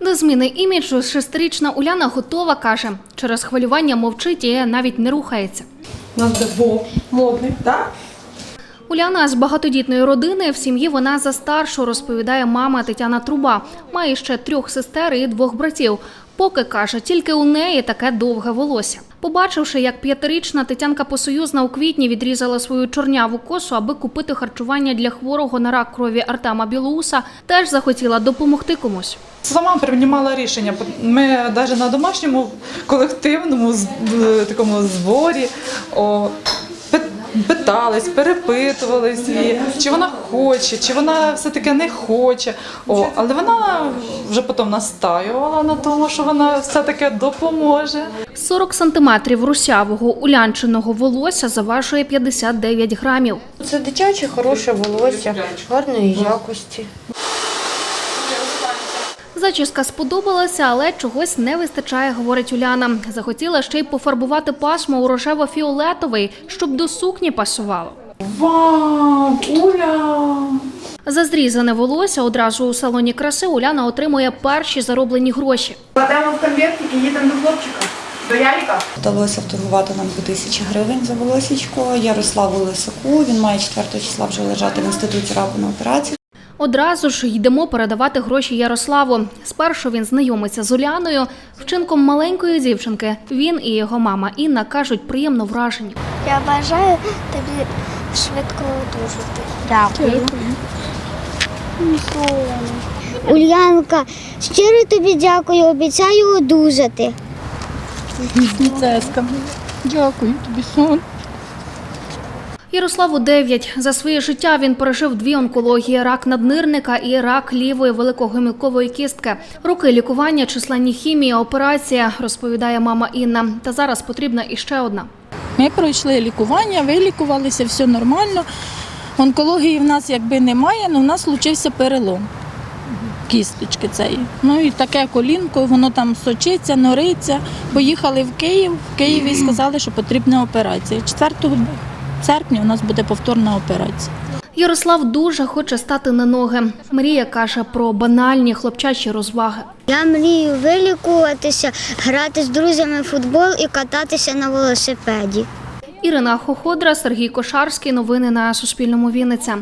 До зміни іміджу шестирічна Уляна готова каже. Через хвилювання мовчить і навіть не рухається. Нас модний, так? Уляна з багатодітної родини в сім'ї вона за старшу, розповідає мама Тетяна Труба. Має ще трьох сестер і двох братів. Поки каже, тільки у неї таке довге волосся. Побачивши, як п'ятирічна Тетянка Посоюзна у квітні відрізала свою чорняву косу, аби купити харчування для хворого на рак крові Артема Білоуса, теж захотіла допомогти комусь. Сама приймала рішення. Ми навіть на домашньому колективному е, такому зборі о, питались, перепитувались її, чи вона хоче, чи вона все-таки не хоче. О, але вона вже потім настаювала на тому, що вона все-таки допоможе. 40 сантиметрів русявого улянченого волосся заважує 59 грамів. Це дитяче хороше волосся, гарної якості. Зачіска сподобалася, але чогось не вистачає, говорить Уляна. Захотіла ще й пофарбувати пасмо у рожево-фіолетовий, щоб до сукні пасувало. Вау, Уля! За зрізане волосся одразу у салоні краси Уляна отримує перші зароблені гроші. Кладемо в конвертик і їдемо до хлопчика, до Яріка. Вдалося вторгувати нам по тисячі гривень за волосічко. Ярославу Лисаку. Він має 4 числа вже лежати в інституті раку на операції. Одразу ж йдемо передавати гроші Ярославу. Спершу він знайомиться з Уляною. Вчинком маленької дівчинки він і його мама Інна кажуть приємно вражені. Я бажаю тобі швидко одужати. Дякую. Ульянка, щиро тобі дякую, обіцяю одужати. Дякую тобі, сон. Ярославу 9. За своє життя він пережив дві онкології: рак наднирника і рак лівої великогомілкової кістки. Роки лікування, численні хімії, операція, розповідає мама Інна. Та зараз потрібна іще одна. Ми пройшли лікування, вилікувалися, все нормально. Онкології в нас якби немає, але в нас случився перелом кісточки цієї. Ну і таке колінко, воно там сочиться, нориться. Поїхали в Київ. В Києві сказали, що потрібна операція. 4 серпня у нас буде повторна операція. Ярослав дуже хоче стати на ноги. Мрія каже про банальні хлопчачі розваги. Я мрію вилікуватися, грати з друзями в футбол і кататися на велосипеді. Ірина Хоходра, Сергій Кошарський. Новини на Суспільному Вінниця.